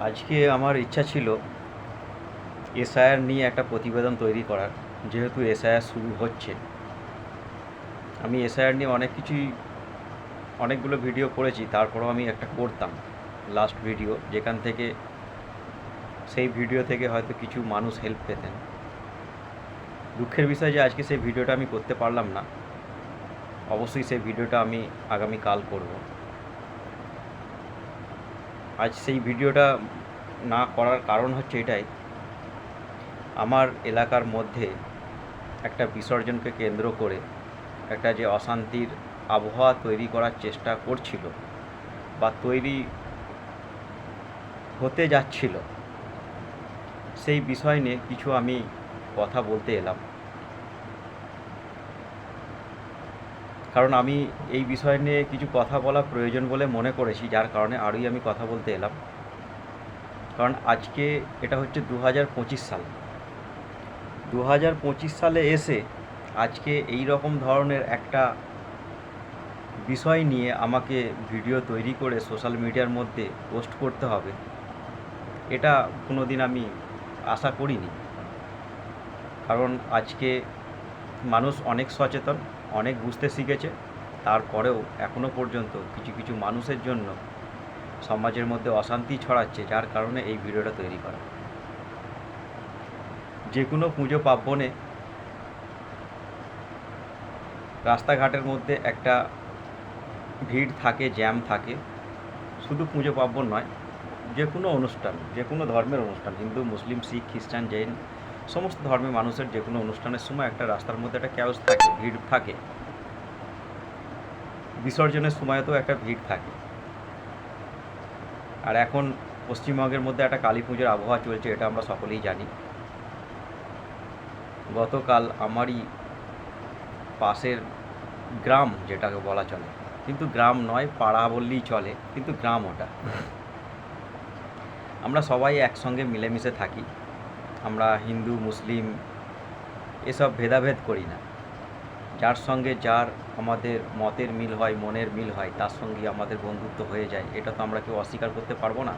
আজকে আমার ইচ্ছা ছিল এসআইআর নিয়ে একটা প্রতিবেদন তৈরি করার, যেহেতু এসআইআর শুরু হচ্ছে। আমি এসআইআর নিয়ে অনেক কিছুই, অনেকগুলো ভিডিও করেছি, তারপরেও আমি একটা করতাম। লাস্ট ভিডিও যেখান থেকে, সেই ভিডিও থেকে হয়তো কিছু মানুষ হেল্প পেতেন। দুঃখের বিষয় যে আজকে সেই ভিডিওটা আমি করতে পারলাম না। অবশ্যই সেই ভিডিওটা আমি আগামী কাল করব। আজ সেই ভিডিওটা না করার কারণ হচ্ছে এটাই। আমার এলাকার মধ্যে একটা বিসর্জনকে কেন্দ্র করে একটা যে অশান্তির আবহাওয়া তৈরি করার চেষ্টা করছিল বা তৈরি হতে যাচ্ছিল, সেই বিষয় নিয়ে কিছু আমি কথা বলতে এলাম। কারণ আমি এই বিষয় নিয়ে কিছু কথা বলা প্রয়োজন বলে মনে করেছি, যার কারণে আরোই আমি কথা বলতে এলাম। কারণ আজকে এটা হচ্ছে দু হাজার পঁচিশ সাল। দু হাজার পঁচিশ সালে এসে আজকে এই রকম ধরনের একটা বিষয় নিয়ে আমাকে ভিডিও তৈরি করে সোশ্যাল মিডিয়ার মধ্যে পোস্ট করতে হবে, এটা কোনো দিন আমি আশা করিনি। কারণ আজকে মানুষ অনেক সচেতন অনেক বুঝতে শিখেছে। তারপরেও এখনও পর্যন্ত কিছু কিছু মানুষের জন্য সমাজের মধ্যে অশান্তি ছড়াচ্ছে, যার কারণে এই ভিডিওটা তৈরি করা। যে কোনো পুজো পার্বণে রাস্তাঘাটের মধ্যে একটা ভিড় থাকে, জ্যাম থাকে। শুধু পুজো পার্বণ নয় যে কোনো অনুষ্ঠান যে কোনো ধর্মের অনুষ্ঠান, হিন্দু, মুসলিম, শিখ, খ্রিস্টান, জৈন সমস্ত ধর্মের মানুষের যে কোনো অনুষ্ঠানের সময় একটা রাস্তার মধ্যে একটা ক্যাওস থাকে, ভিড় থাকে। বিসর্জনের সময়তেও একটা ভিড় থাকে। আর এখন পশ্চিমবঙ্গের মধ্যে একটা কালী পুজোর আবহাওয়া চলছে, এটা আমরা সকলেই জানি। গতকাল আমারই পাশের গ্রাম যেটাকে বলা চলে, কিন্তু গ্রাম নয়, পাড়া বললেই চলে, কিন্তু গ্রাম ওটা। আমরা সবাই একসঙ্গে মিলেমিশে থাকি। আমরা হিন্দু, মুসলিম এসব ভেদাভেদ করি না। যার সঙ্গে যার আমাদের মতের মিল হয়, মনের মিল হয়, তার সঙ্গে আমাদের বন্ধুত্ব হয়ে যায়, এটা তো আমরা কেউ অস্বীকার করতে পারব না।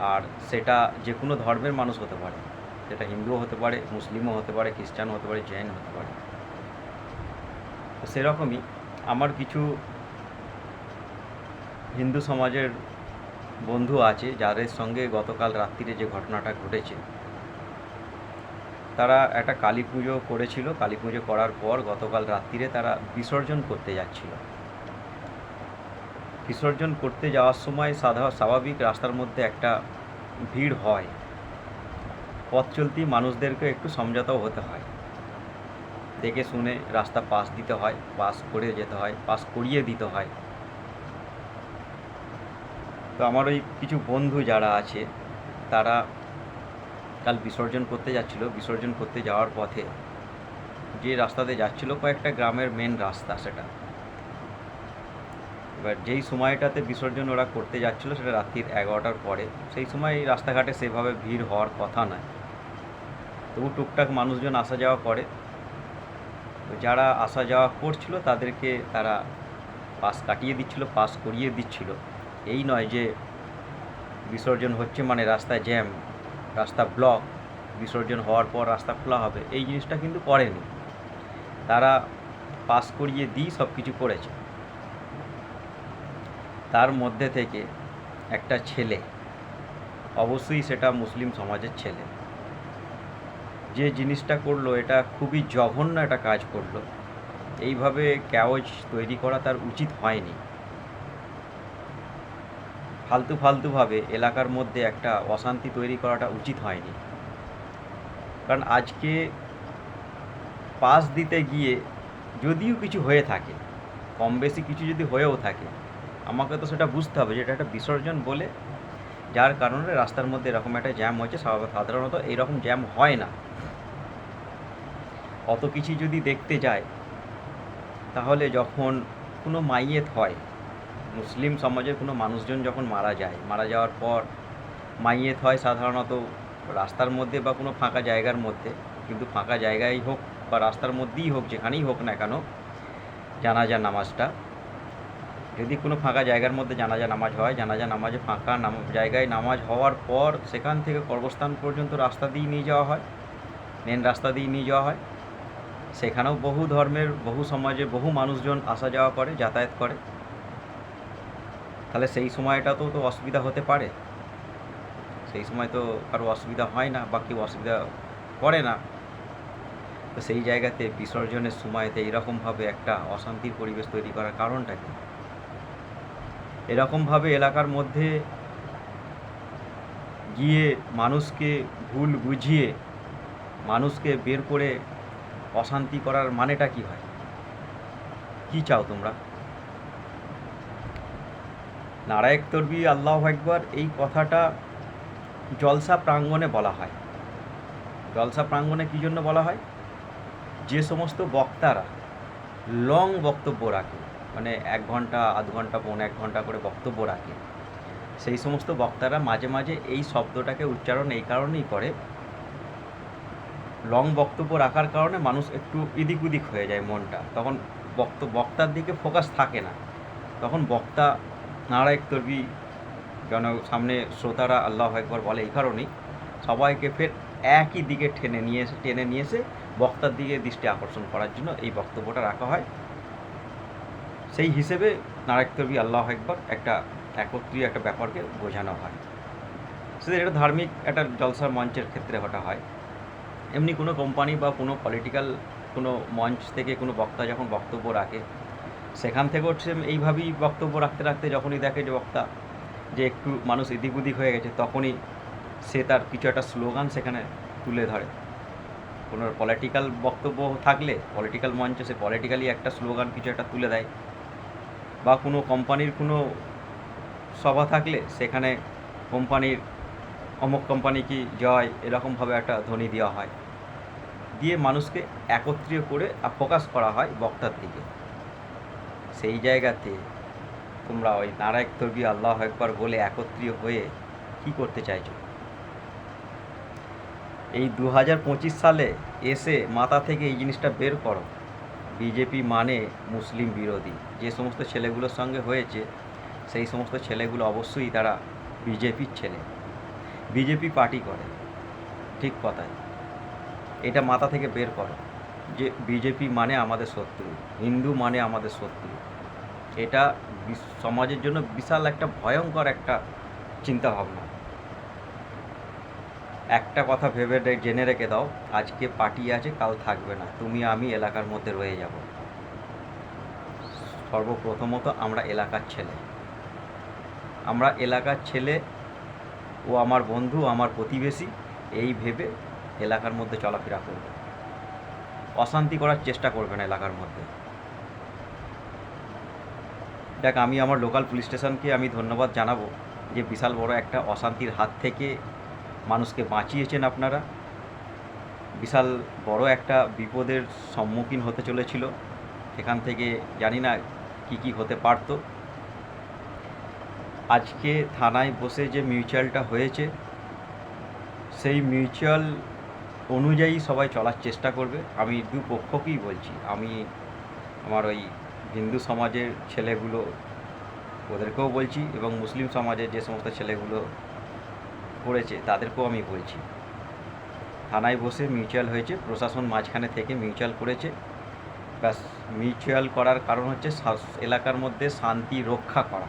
আর সেটা যে কোনো ধর্মের মানুষ হতে পারে। সেটা হিন্দুও হতে পারে, মুসলিমও হতে পারে, খ্রিস্টানও হতে পারে জৈন হতে পারে। সেরকমই আমার কিছু হিন্দু সমাজের বন্ধু আছে, যাদের সঙ্গে গতকাল রাত্রিরে যে ঘটনাটা ঘটেছে তারা একটা কালী পুজো করেছিল। কালী পুজো করার পর গতকাল রাত্রিরে তারা বিসর্জন করতে যাচ্ছিল। বিসর্জন করতে যাওয়ার সময় সাধা, স্বাভাবিক রাস্তার মধ্যে একটা ভিড় হয়। পথ চলতি মানুষদেরকে একটু সমঝোতাও হতে হয়। দেখে শুনে রাস্তা পাস দিতে হয় পাস করে যেতে হয় পাস করিয়ে দিতে হয়। তো আমার ওই কিছু বন্ধু যারা আছে, তারা কাল বিসর্জন করতে যাচ্ছিল। বিসর্জন করতে যাওয়ার পথে যে রাস্তাতে যাচ্ছিল কয়েকটা গ্রামের মেন রাস্তা সেটা। এবার যেই সময়টাতে বিসর্জন ওরা করতে যাচ্ছিল সেটা রাত্রির এগারোটার পরে। সেই সময় রাস্তাঘাটে সেভাবে ভিড় হওয়ার কথা নয়। তবু টুকটাক মানুষজন আসা যাওয়া করে। যারা আসা যাওয়া করছিল তাদেরকে তারা পাস কাটিয়ে দিচ্ছিল, পাস করিয়ে দিচ্ছিল। এই নয় যে বিসর্জন হচ্ছে মানে রাস্তায় জ্যাম রাস্তা ব্লক বিসর্জন হওয়ার পর রাস্তা খোলা হবে, এই জিনিসটা কিন্তু করেনি। তারা পাস করিয়ে দিই সব কিছু করেছে। তার মধ্যে থেকে একটা ছেলে, অবশ্যই সেটা মুসলিম সমাজের ছেলে। যে জিনিসটা করল, এটা খুবই জঘন্য একটা কাজ করল। এইভাবে ক্যাওজ তৈরি করা তার উচিত হয়নি। ফালতু ফালতুভাবে এলাকার মধ্যে একটা অশান্তি তৈরি করাটা উচিত হয়নি। কারণ আজকে পাস দিতে গিয়ে যদিও কিছু হয়ে থাকে, কম বেশি কিছু যদি হয়েও থাকে, আমাকে তো সেটা বুঝতে হবে যে এটা একটা বিসর্জন বলে যার কারণে রাস্তার মধ্যে এরকম একটা জ্যাম হয়েছে সাধারণত এইরকম জ্যাম হয় না। অত কিছু যদি দেখতে যায়, তাহলে যখন কোনো মাইয়েত হয় মুসলিম সমাজের কোনো মানুষজন যখন মারা যায়, মারা যাওয়ার পর মাইয়েত হয় সাধারণত রাস্তার মধ্যে বা কোনো ফাঁকা জায়গার মধ্যে, কিন্তু ফাঁকা জায়গায় হোক বা রাস্তার মধ্যেই হোক, যেখানেই হোক না কেন, জানাজা নামাজটা। যদি কোনো ফাঁকা জায়গার মধ্যে জানাজা নামাজ হয়, জানাজা নামাজে ফাঁকা নাম, জায়গায় নামাজ হওয়ার পর সেখান থেকে কর্মস্থান পর্যন্ত রাস্তা দিয়ে নিয়ে যাওয়া হয় মেন রাস্তা দিয়ে নিয়ে যাওয়া হয়। সেখানেও বহু ধর্মের, বহু সমাজে বহু মানুষজন আসা যাওয়া করে, যাতায়াত করে। তাহলে সেই সময়টাতেও তো অসুবিধা হতে পারে। সেই সময় তো কারও অসুবিধা হয় না বা কেউ অসুবিধা করে না। তো সেই জায়গাতে বিসর্জনের সময়তে এরকমভাবে একটা অশান্তির পরিবেশ তৈরি করার কারণটা কি? এরকমভাবে এলাকার মধ্যে গিয়ে মানুষকে ভুল বুঝিয়ে মানুষকে বের করে অশান্তি করার মানেটা কি হয়? কি চাও তোমরা? নারায়ক তরবি, আল্লাহ একবার এই কথাটা জলসা প্রাঙ্গণে বলা হয়। জলসা প্রাঙ্গণে কী জন্য বলা হয়? যে সমস্ত বক্তারা লং বক্তব্য রাখে মানে এক ঘণ্টা, আধ ঘণ্টা, পৌনে এক ঘণ্টা করে বক্তব্য রাখে, সেই সমস্ত বক্তারা মাঝে মাঝে এই শব্দটাকে উচ্চারণ এই কারণেই করে। লং বক্তব্য রাখার কারণে মানুষ একটু এদিক উদিক হয়ে যায় মনটা, তখন বক্ত, বক্তার দিকে ফোকাস থাকে না। তখন বক্তা নারায়ক তরবি যেন সামনে শ্রোতারা আল্লাহ একবার বলে এই কারণেই, সবাইকে ফের একই দিকে টেনে নিয়ে এসে, টেনে নিয়ে এসে বক্তার দিকে দৃষ্টি আকর্ষণ করার জন্য এই বক্তব্যটা রাখা হয়। সেই হিসেবে নারায়ক তরবি আল্লাহ একবার একটা একত্রীয় একটা ব্যাপারকে বোঝানো হয়। সেটা এটা ধার্মিক একটা জলসার মঞ্চের ক্ষেত্রে ওটা হয়। এমনি কোনো কোম্পানি বা কোনো পলিটিক্যাল কোনো মঞ্চ থেকে কোনো বক্তা যখন বক্তব্য রাখে সেখান থেকেও সে এইভাবেই বক্তব্য রাখতে রাখতে যখনই দেখে যে বক্তা যে একটু মানুষ এদিক ওদিক হয়ে গেছে, তখনই সে তার কিছু একটা স্লোগান সেখানে তুলে ধরে। কোনো পলিটিক্যাল বক্তব্য থাকলে পলিটিক্যাল মঞ্চে সে পলিটিক্যালি একটা স্লোগান কিছু একটা তুলে দেয় বা কোনো কোম্পানির কোনো সভা থাকলে সেখানে কোম্পানির অমুক কোম্পানি কি জয়, এরকমভাবে একটা ধ্বনি দেওয়া হয়। দিয়ে মানুষকে একত্রিত করে ফোকাস করা হয় বক্তার দিকে। সেই জায়গাতে তোমরা ওই নারায়ক তরবি আল্লাহ একবার বলে একত্রিত হয়ে কি করতে চাইছো? এই দু হাজার পঁচিশ সালে এসে মাথা থেকে এই জিনিসটা বের করো। বিজেপি মানে মুসলিম বিরোধী। যে সমস্ত ছেলেগুলোর সঙ্গে হয়েছে, সেই সমস্ত ছেলেগুলো অবশ্যই তারা বিজেপির ছেলে। বিজেপি পার্টি করে, ঠিক কথায় এটা মাথা থেকে বের করো। যে বিজেপি মানে আমাদের শত্রু, হিন্দু মানে আমাদের শত্রু, এটা সমাজের জন্য বিশাল একটা ভয়ঙ্কর একটা চিন্তাভাবনা। একটা কথা ভেবে জেনে রেখে দাও, আজকে পার্টি আছে, কাল থাকবে না, তুমি, আমি এলাকার মধ্যে রয়ে যাব। সর্বপ্রথমত আমরা এলাকার ছেলে। আমরা এলাকার ছেলে, ও আমার বন্ধু, আমার প্রতিবেশী, এই ভেবে এলাকার মধ্যে চলাফেরা করবে। অশান্তি করার চেষ্টা করবে না এলাকার মধ্যে। দেখ, আমি আমার লোকাল পুলিশ স্টেশনকে আমি ধন্যবাদ জানাব যে বিশাল বড় একটা অশান্তির হাত থেকে মানুষকে বাঁচিয়েছেন আপনারা। বিশাল বড় একটা বিপদের সম্মুখীন হতে চলেছিল। এখান থেকে জানি না কি কি হতে পারতো। আজকে থানায় বসে যে মিউচুয়ালটা হয়েছে, সেই মিউচুয়াল অনুযায়ী সবাই চলার চেষ্টা করবে। আমি দু পক্ষকেই বলছি, আমি আমার ওই হিন্দু সমাজের ছেলেগুলো ওদেরকেও বলছি এবং মুসলিম সমাজের যে সমস্ত ছেলেগুলো করেছে তাদেরকেও আমি বলছি। থানায় বসে মিউচুয়াল হয়েছে, প্রশাসন মাঝখানে থেকে মিউচুয়াল করেছে। ব্যাস, মিউচুয়াল করার কারণ হচ্ছে এলাকার মধ্যে শান্তি রক্ষা করা,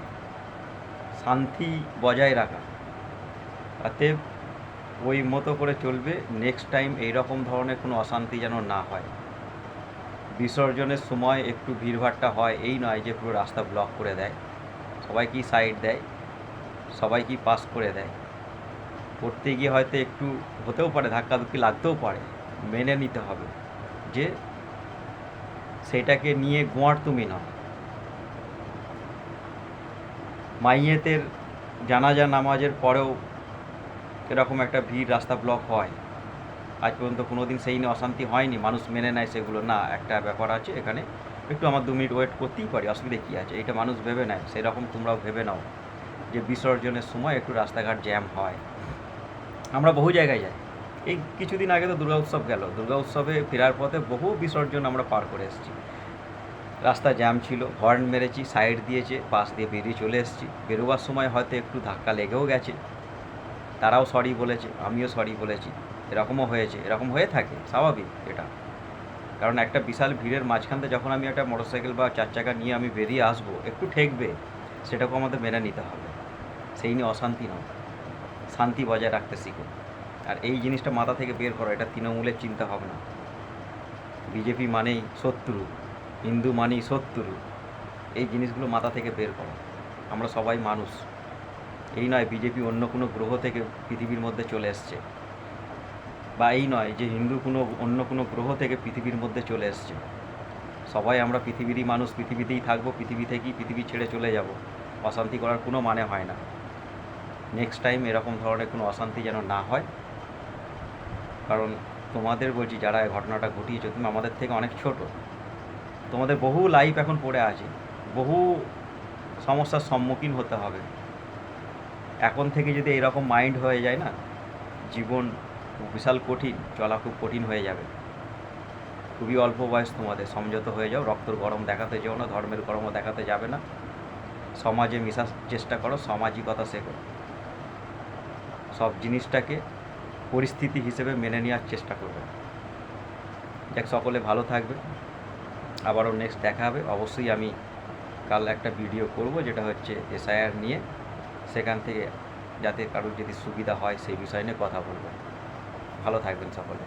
শান্তি বজায় রাখা। তাতে ওই মতো করে চলবে নেক্সট টাইম এইরকম ধরনের কোনো অশান্তি যেন না হয়। বিসর্জনের সময় একটু ভিড়ভাড়টা হয়, এই নয় যে পুরো রাস্তা ব্লক করে দেয়। সবাইকেই সাইড দেয়? সবাইকেই পাস করে দেয়? করতে গিয়ে হয়তো একটু হতেও পারে ধাক্কাধুক্কি লাগতেও পারে। মেনে নিতে হবে যে সেটাকে নিয়ে গোয়ার তুমি নাও মাইয়েতের জানাজা নামাজের পরেও এরকম একটা ভিড় রাস্তা ব্লক হয়। আজ পর্যন্ত কোনো দিন সেই নিয়ে অশান্তি হয়নি, মানুষ মেনে নেয় সেগুলো। না, একটা ব্যাপার আছে এখানে, একটু আমার দু মিনিট ওয়েট করতেই পারি, অসুবিধা কী আছে? এটা মানুষ ভেবে নেয়, সেরকম তোমরাও ভেবে নাও যে বিসর্জনের সময় একটু রাস্তাঘাট জ্যাম হয়। আমরা বহু জায়গায় যাই। এই কিছুদিন আগে তো দুর্গা উৎসব গেল। দুর্গা উৎসবে ফেরার পথে বহু বিসর্জন আমরা পার করে এসেছি। রাস্তা জ্যাম ছিল হর্ন মেরেছি সাইড দিয়েছে, পাশ দিয়ে বেরিয়ে চলে এসেছি। বেরোবার সময় হয়তো একটু ধাক্কা লেগেও গেছে। তারাও সরি বলেছে, আমিও সরি বলেছি। এরকমও হয়েছে, এরকম হয়ে থাকে, স্বাভাবিক এটা। কারণ একটা বিশাল ভিড়ের মাঝখান থেকে যখন আমি একটা মোটরসাইকেল বা চার চাকা নিয়ে আমি বেরিয়ে আসব, একটু ঠেকবে, সেটাকেও আমাদের মেনে নিতে হবে। সেই নিয়ে অশান্তি নয়, শান্তি বজায় রাখতে শিখো। আর এই জিনিসটা মাথা থেকে বের করো, এটা তৃণমূলের চিন্তা ভাবনা। বিজেপি মানেই শত্রু, হিন্দু মানেই শত্রু। এই জিনিসগুলো মাথা থেকে বের করো। আমরা সবাই মানুষ। এই নয় বিজেপি অন্য কোনো গ্রহ থেকে পৃথিবীর মধ্যে চলে এসছে। বা এই নয় যে হিন্দু কোনো অন্য কোনো গ্রহ থেকে পৃথিবীর মধ্যে চলে এসছে। সবাই আমরা পৃথিবীরই মানুষ, পৃথিবীতেই থাকব, পৃথিবী থেকেই পৃথিবী ছেড়ে চলে যাব। অশান্তি করার কোনো মানে হয় না। নেক্সট টাইম এরকম ধরনের কোনো অশান্তি যেন না হয়। কারণ তোমাদের বলছি, যারা এই ঘটনাটা ঘটিয়েছো, তুমি আমাদের থেকে অনেক ছোট। তোমাদের বহু লাইফ এখন পড়ে আছে। বহু সমস্যার সম্মুখীন হতে হবে। এখন থেকে যদি এরকম মাইন্ড হয়ে যায় না, জীবন বিশাল কঠিন, চলা খুব কঠিন হয়ে যাবে। খুবই অল্প বয়স তোমাদের সংযত হয়ে যাও, রক্তর গরম দেখাতে যেও না, ধর্মের গরমও দেখাতে যাবে না। সমাজে মেশার চেষ্টা করো, সামাজিকতা শেখো। সব জিনিসটাকে পরিস্থিতি হিসেবে মেনে নেওয়ার চেষ্টা করবে। যাক, সকলে ভালো থাকবে। আবারও নেক্সট দেখা হবে। অবশ্যই আমি কাল একটা ভিডিও করব, যেটা হচ্ছে এসআইআর নিয়ে। সেখান থেকে যাতে কারোর যদি সুবিধা হয়, সেই বিষয় নিয়ে কথা বলবেন। ভালো থাকবেন সকলে।